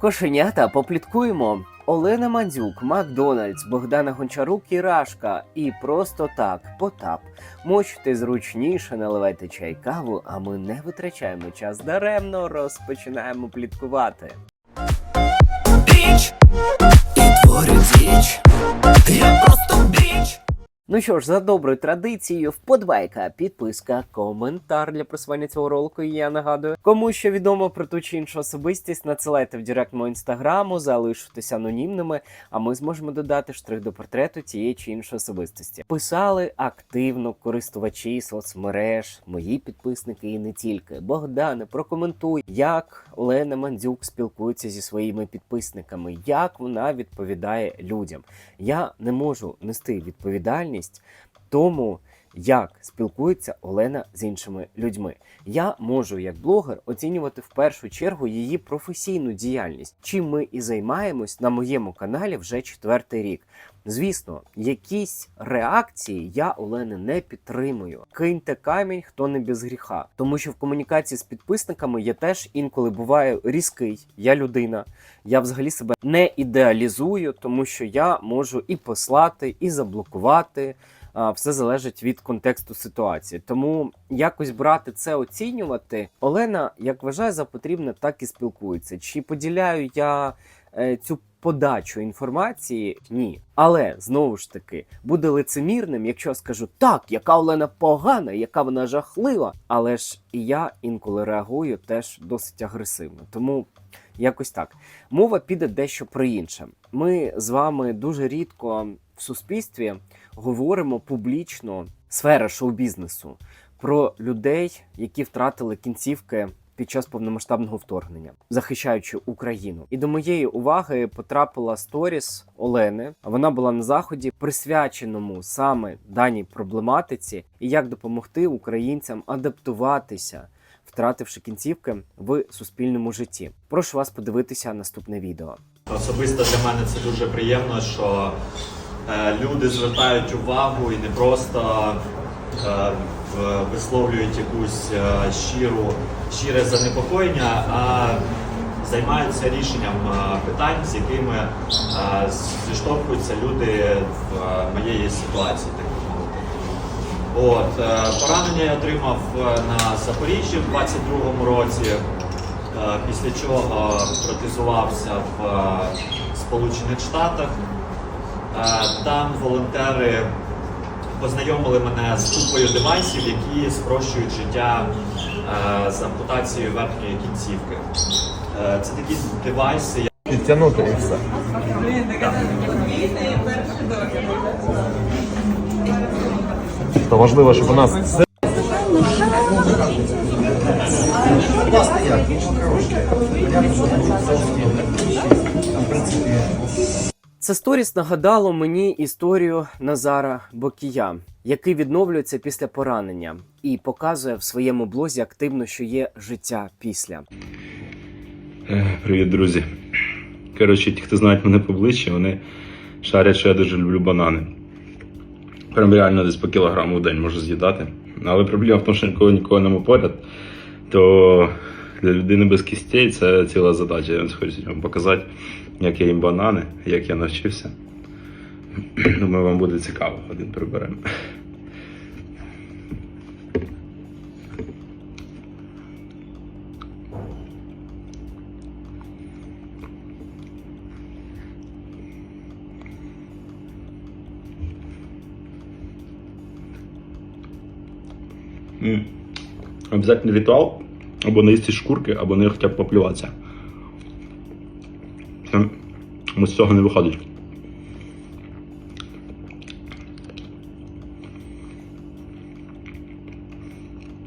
Кошенята попліткуємо. Олена Мандзюк, Макдональдс, Богдана Гончарук і Рашка. І просто так, потап. Мочте зручніше, наливайте чай каву, а ми не витрачаємо час даремно, розпочинаємо пліткувати. Біч і творю діч. Я просто біч. Ну що ж, за доброю традицією, вподобайка, підписка, коментар для просування цього ролику. Я нагадую, кому що відомо про ту чи іншу особистість, надсилайте в директ мого інстаграму, залишитесь анонімними, а ми зможемо додати штрих до портрету тієї чи іншої особистості. Писали активно користувачі соцмереж, мої підписники і не тільки. Богдане, прокоментуй, як Олена Мандзюк спілкується зі своїми підписниками, як вона відповідає людям. Я не можу нести відповідальність тому, як спілкується Олена з іншими людьми. Я можу, як блогер, оцінювати в першу чергу її професійну діяльність, чим ми і займаємось на моєму каналі вже четвертий рік. Звісно, якісь реакції я Олени не підтримую. Киньте камінь, хто не без гріха. Тому що в комунікації з підписниками я теж інколи буваю різкий. Я людина. Я взагалі себе не ідеалізую, тому що я можу і послати, і заблокувати. Все залежить від контексту ситуації. Тому якось брати це оцінювати. Олена, як вважає за потрібне, так і спілкується. Чи поділяю я е, цю подачу інформації? Ні. Але знову ж таки буде лицемірним, якщо скажу так, яка Олена погана, яка вона жахлива. Але ж і я інколи реагую теж досить агресивно. Тому якось так. Мова піде дещо про інше. Ми з вами дуже рідко в суспільстві говоримо публічно сфера шоу-бізнесу про людей, які втратили кінцівки під час повномасштабного вторгнення, захищаючи Україну. І до моєї уваги потрапила сторіс Олени. Вона була на заході, присвяченому саме даній проблематиці, і як допомогти українцям адаптуватися. Втративши кінцівки в суспільному житті, прошу вас подивитися наступне відео. Особисто для мене це дуже приємно, що люди звертають увагу і не просто е, висловлюють якусь е, щиру, щире занепокоєння, а займаються рішенням е, питань, з якими е, зіштовхуються люди в е, моєї ситуації. От, е, поранення я отримав е, на Запоріжжі в 22-му році, е, після чого протезувався в е, Сполучених Штатах. Там волонтери познайомили мене з купою девайсів, які спрощують життя з ампутацією верхньої кінцівки. Е, Це такі девайси, Підтягнути і все. То важливо, щоб у нас все. Це сторіс нагадало мені історію Назара Бокія, який відновлюється після поранення і показує в своєму блозі активно, що є життя після. Е, Привіт, друзі. Коротше, ті, хто знають мене поближче, вони шарять, що я дуже люблю банани. Прям реально десь по кілограму в день можу з'їдати. Але проблема в тому, що ніколи нікого нема поряд, то для людини без кістей це ціла задача. Я хочу вам показати, як я їм банани, як я навчився. Думаю, вам буде цікаво, один приберемо. Обязательно ритуал, або наїсти шкурки, або не хоча б поплюватися. Це ми з цього не виходить.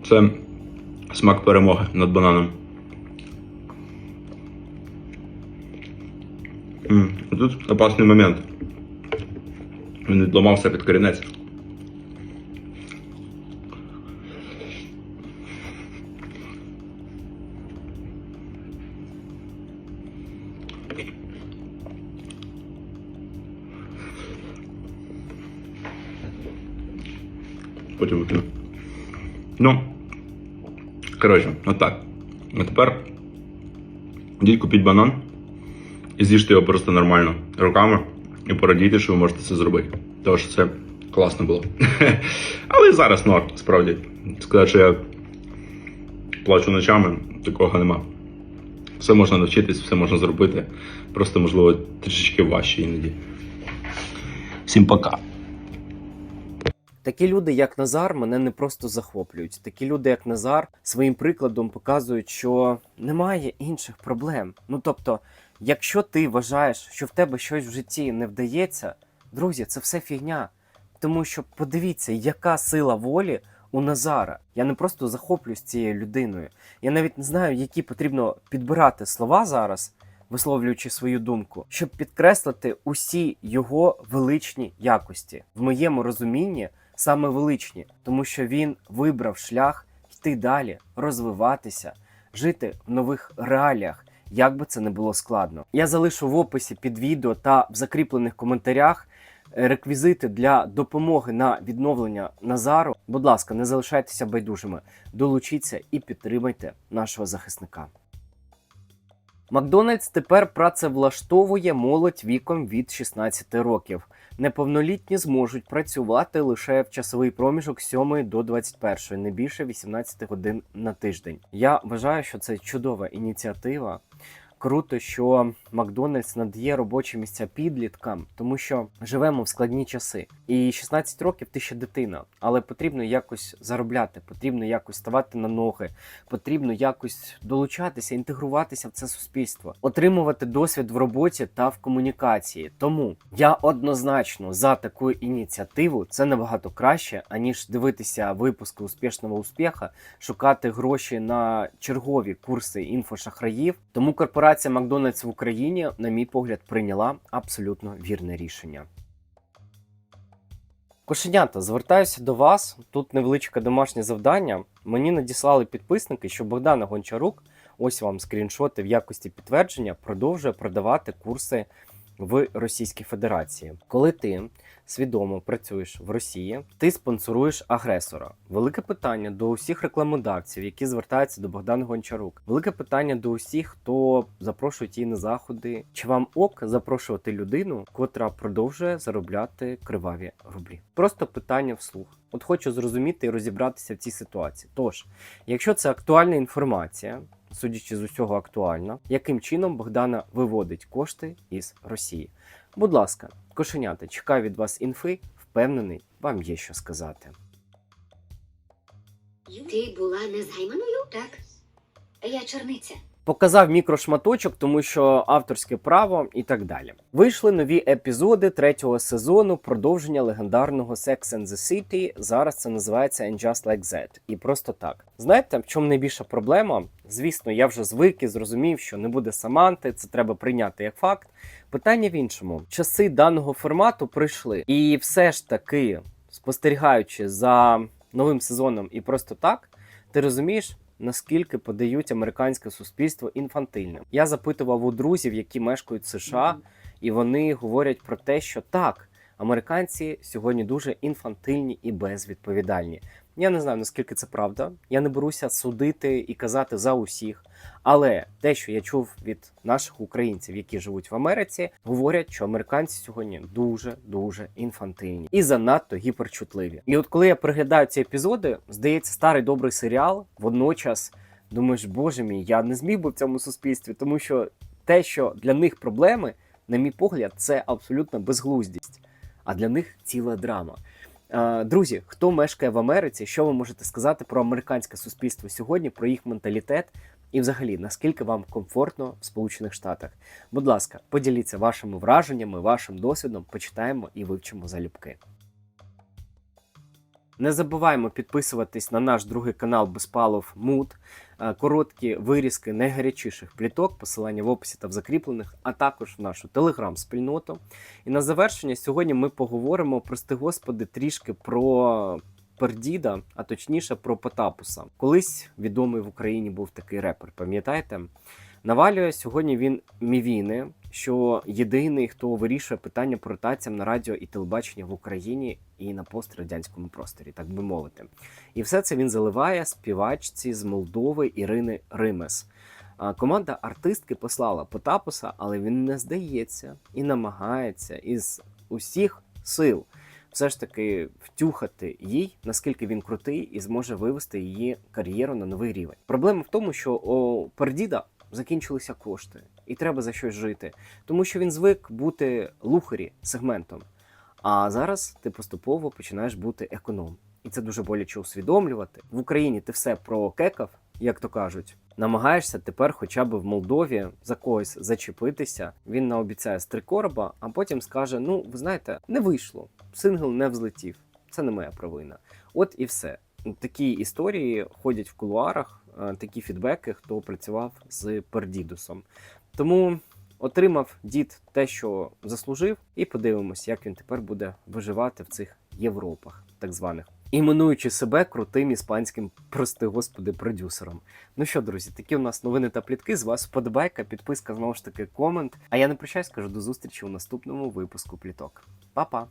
Це смак перемоги над бананом. Тут опасний момент. Він відламався під корінець. Потім. Ну, коротше, отак. А тепер йдіть купіть банан. і з'їжте його просто нормально руками і порадійте, що ви можете це зробити. Тому що це класно було. Але зараз норм, справді. Сказати, що я плачу ночами, такого нема. Все можна навчитись, все можна зробити. Просто, можливо, трішечки важче іноді. Всім пока. Такі люди, як Назар, мене не просто захоплюють. Такі люди, як Назар, своїм прикладом показують, що немає інших проблем. Ну тобто, якщо ти вважаєш, що в тебе щось в житті не вдається, друзі, це все фігня. Тому що подивіться, яка сила волі у Назара. Я не просто захоплююсь цією людиною. Я навіть не знаю, які потрібно підбирати слова зараз, висловлюючи свою думку, щоб підкреслити усі його величні якості. В моєму розумінні саме величні, тому що він вибрав шлях йти далі, розвиватися, жити в нових реаліях. Як би це не було складно, я залишу в описі під відео та в закріплених коментарях е, реквізити для допомоги на відновлення Назару. Будь ласка, не залишайтеся байдужими, долучіться і підтримайте нашого захисника. Макдональдс тепер працевлаштовує молодь віком від 16 років. Неповнолітні зможуть працювати лише в часовий проміжок з 7 до 21, не більше 18 годин на тиждень. Я вважаю, що це чудова ініціатива. Круто, що Макдональдс надає робочі місця підліткам, тому що живемо в складні часи. І 16 років ти ще дитина, але потрібно якось заробляти, потрібно якось ставати на ноги, потрібно якось долучатися, інтегруватися в це суспільство, отримувати досвід в роботі та в комунікації. Тому я однозначно за таку ініціативу. Це набагато краще, аніж дивитися випуски успішного успіха, шукати гроші на чергові курси інфошахраїв. Тому корпорація Макдональдс в Україні, на мій погляд, прийняла абсолютно вірне рішення. Кошенята, звертаюся до вас. Тут невеличке домашнє завдання. Мені надіслали підписники, що Богдана Гончарук, ось вам скріншоти в якості підтвердження, продовжує продавати курси в Російській Федерації. Коли ти свідомо працюєш в Росії, ти спонсоруєш агресора. Велике питання до усіх рекламодавців, які звертаються до Богдана Гончарук. Велике питання до усіх, хто запрошує її на заходи. Чи вам ок запрошувати людину, котра продовжує заробляти криваві рублі? Просто питання вслух. От хочу зрозуміти і розібратися в цій ситуації. Тож, якщо це актуальна інформація, судячи з усього актуальна, яким чином Богдана виводить кошти із Росії? Будь ласка, кошенята, чекаю від вас інфи, впевнений, вам є що сказати. Ти була незайманою? Так. Я черниця. Показав мікрошматочок, тому що авторське право і так далі. Вийшли нові епізоди третього сезону продовження легендарного Sex and the City. Зараз це називається And Just Like That. І просто так. Знаєте, в чому найбільша проблема? Звісно, я вже звик і зрозумів, що не буде Саманти, це треба прийняти як факт. Питання в іншому: часи даного формату прийшли, і все ж таки, спостерігаючи за новим сезоном і просто так, ти розумієш. Наскільки подають американське суспільство інфантильним? Я запитував у друзів, які мешкають в США, і вони говорять про те, що так, американці сьогодні дуже інфантильні і безвідповідальні. Я не знаю наскільки це правда. Я не беруся судити і казати за усіх. Але те, що я чув від наших українців, які живуть в Америці, говорять, що американці сьогодні дуже дуже інфантильні і занадто гіперчутливі. І от коли я приглядаю ці епізоди, здається, старий добрий серіал. Водночас думаєш, боже мій, я не зміг би в цьому суспільстві, тому що те, що для них проблеми, на мій погляд, це абсолютна безглуздість. А для них ціла драма. Е, Друзі, хто мешкає в Америці, що ви можете сказати про американське суспільство сьогодні, про їх менталітет і взагалі наскільки вам комфортно в Сполучених Штатах? Будь ласка, поділіться вашими враженнями, вашим досвідом, почитаємо і вивчимо залюбки. Не забуваємо підписуватись на наш другий канал Безпалов Муд. Е, Короткі вирізки найгарячіших пліток, посилання в описі та в закріплених, а також в нашу телеграм-спільноту. І на завершення сьогодні ми поговоримо, прости господи, трішки про Пердіда, а точніше про Потапуса. Колись відомий в Україні був такий репер, пам'ятаєте? Навалює сьогодні він мівіни, що єдиний, хто вирішує питання про ротаціям на радіо і телебачення в Україні і на пострадянському просторі, так би мовити. І все це він заливає співачці з Молдови Ірини Римес. Команда артистки послала Потапуса, але він не здається і намагається із усіх сил все ж таки втюхати їй, наскільки він крутий і зможе вивести її кар'єру на новий рівень. Проблема в тому, що у Пердіда закінчилися кошти, і треба за щось жити, тому що він звик бути лухарі сегментом. А зараз ти поступово починаєш бути економ. І це дуже боляче усвідомлювати. В Україні ти все прокекав, як то кажуть. Намагаєшся тепер, хоча б в Молдові, за когось зачепитися. Він наобіцяє з три короба, а потім скаже: Ну, ви знаєте, не вийшло. Сингл не взлетів. Це не моя провина. От і все. Такі історії ходять в кулуарах, такі фідбеки, хто працював з Пердідусом. Тому отримав дід те, що заслужив, і подивимось, як він тепер буде виживати в цих Європах, так званих. Іменуючи себе крутим іспанським, прости господи, продюсером. Ну що, друзі, такі у нас новини та плітки. З вас вподобайка, підписка, знову ж таки, комент. А я не прощаюсь, кажу до зустрічі у наступному випуску пліток. Па-па!